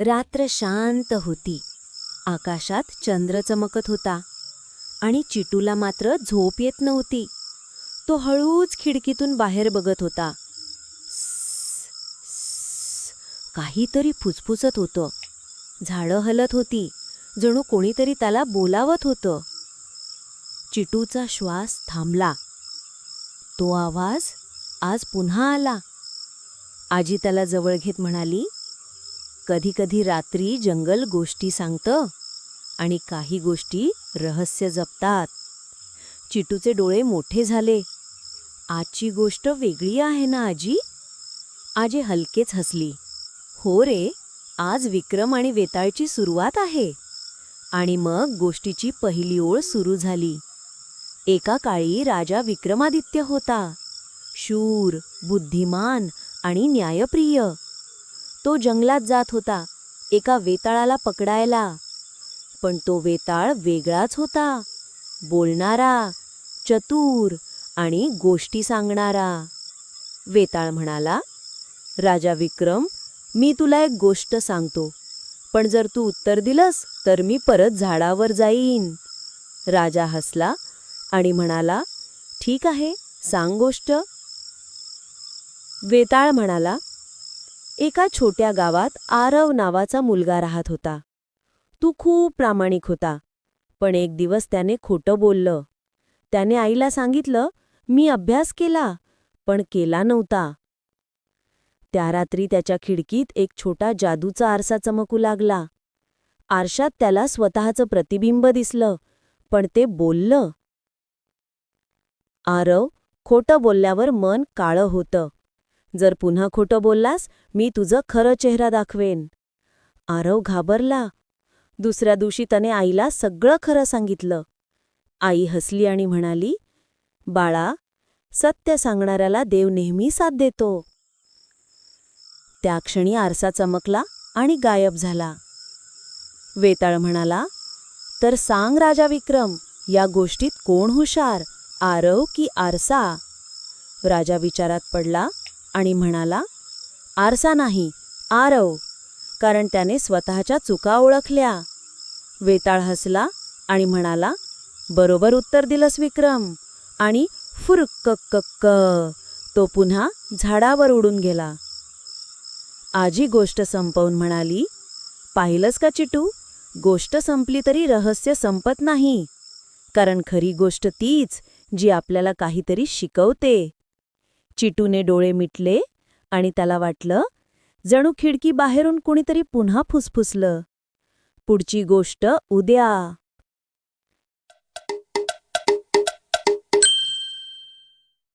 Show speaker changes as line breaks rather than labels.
रात्र शांत होती. आकाशात चंद्र चमकत होता आणि चिटूला मात्र झोप येत नव्हती. तो हळूच खिडकीतून बाहेर बघत होता. काहीतरी फुसफुसत होतं. झाडं हलत होती. जणू कोणीतरी त्याला बोलावत होतं. चिटूचा श्वास थांबला. तो आवाज आज पुन्हा आला. आजी त्याला जवळ घेत म्हणाली कधी कधी रात्री जंगल गोष्टी सांगतं आणि काही गोष्टी रहस्य जपतात. चिटूचे डोळे मोठे झाले. आजची गोष्ट वेगळी आहे ना आजी? आजी हलकेच हसली. हो रे आज विक्रम आणि वेताळची सुरुवात आहे. आणि मग गोष्टीची पहिली ओळ सुरू झाली. एका काळी राजा विक्रमादित्य होता. शूर बुद्धिमान आणि न्यायप्रिय. तो जंगलात जात होता. एका वेताळाला पकडायला. पण तो वेताळ वेगळाच होता. बोलणारा चतुर आणि गोष्टी सांगणारा. वेताळ म्हणाला राजा विक्रम मी तुला एक गोष्ट सांगतो. पण जर तू उत्तर दिलंस तर मी परत झाडावर जाईन. राजा हसला आणि म्हणाला ठीक आहे सांग गोष्ट. वेताळ म्हणाला एका छोट्या गावात आरव नावाचा मुलगा राहत होता. तू खूप प्रामाणिक होता. पण एक दिवस त्याने खोटं बोललं. त्याने आईला सांगितलं मी अभ्यास केला पण केला नव्हता. त्या रात्री त्याच्या खिडकीत एक छोटा जादूचा आरसा चमकू लागला. आरशात त्याला स्वतःचं प्रतिबिंब दिसलं पण ते बोललं. आरव खोटं बोलल्यावर मन काळं होतं. जर पुन्हा खोटं बोललास मी तुझं खरं चेहरा दाखवेन. आरव घाबरला. दुसऱ्या दिवशी त्याने आईला सगळं खरं सांगितलं. आई हसली आणि म्हणाली बाळा सत्य सांगणाऱ्याला देव नेहमी साथ देतो. त्या क्षणी आरसा चमकला आणि गायब झाला. वेताळ म्हणाला तर सांग राजा विक्रम या गोष्टीत कोण हुशार आरव की आरसा? राजा विचारात पडला आणि म्हणाला आरसा नाही आरव. कारण त्याने स्वतःच्या चुका ओळखल्या. वेताळ हसला आणि म्हणाला बरोबर उत्तर दिलंस विक्रम. आणि फुरक्क कक्क तो पुन्हा झाडावर उडून गेला. आजी गोष्ट संपवून म्हणाली पाहिलंस का चिटू? गोष्ट संपली तरी रहस्य संपत नाही. कारण खरी गोष्ट तीच जी आपल्याला काहीतरी शिकवते. चिटूने डोळे मिटले आणि त्याला वाटलं जणू खिडकी बाहेरून कुणीतरी पुन्हा फुसफुसलं. पुढची गोष्ट उद्या.